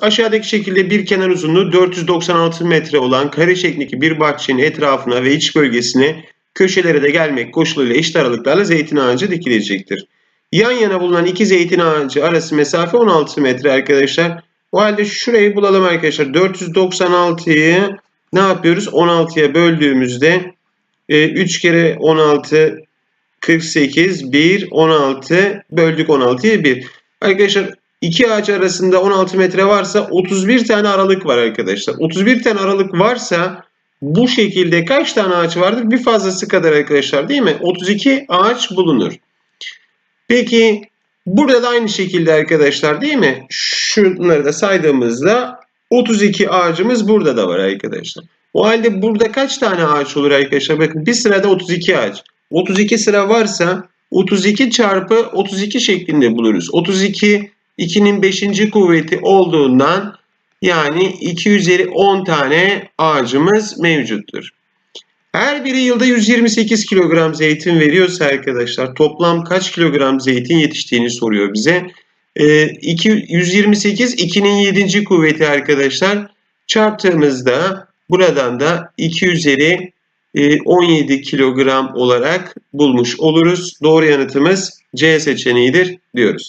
Aşağıdaki şekilde bir kenar uzunluğu 496 metre olan kare şeklindeki bir bahçenin etrafına ve iç bölgesine köşelere de gelmek koşuluyla eşit aralıklarla zeytin ağacı dikilecektir. Yan yana bulunan iki zeytin ağacı arası mesafe 16 metre arkadaşlar. O halde şurayı bulalım arkadaşlar. 496'yı ne yapıyoruz? 16'ya böldüğümüzde e, 3 kere 16 48 1 16 böldük 16'ya 1. Arkadaşlar iki ağaç arasında 16 metre varsa 31 tane aralık var arkadaşlar. 31 tane aralık varsa bu şekilde kaç tane ağaç vardır? Bir fazlası kadar arkadaşlar değil mi? 32 ağaç bulunur. Peki burada da aynı şekilde arkadaşlar değil mi? Şunları da saydığımızda 32 ağacımız burada da var arkadaşlar. O halde burada kaç tane ağaç olur arkadaşlar? Bakın bir sırada 32 ağaç. 32 sıra varsa 32 çarpı 32 şeklinde buluruz. 32 2'nin 5. kuvveti olduğundan yani 2 üzeri 10 tane ağacımız mevcuttur. Her biri yılda 128 kilogram zeytin veriyorsa arkadaşlar toplam kaç kilogram zeytin yetiştiğini soruyor bize. Ee, 2, 128 2'nin 7. kuvveti arkadaşlar çarptığımızda buradan da 2 üzeri e, 17 kilogram olarak bulmuş oluruz. Doğru yanıtımız C seçeneğidir diyoruz.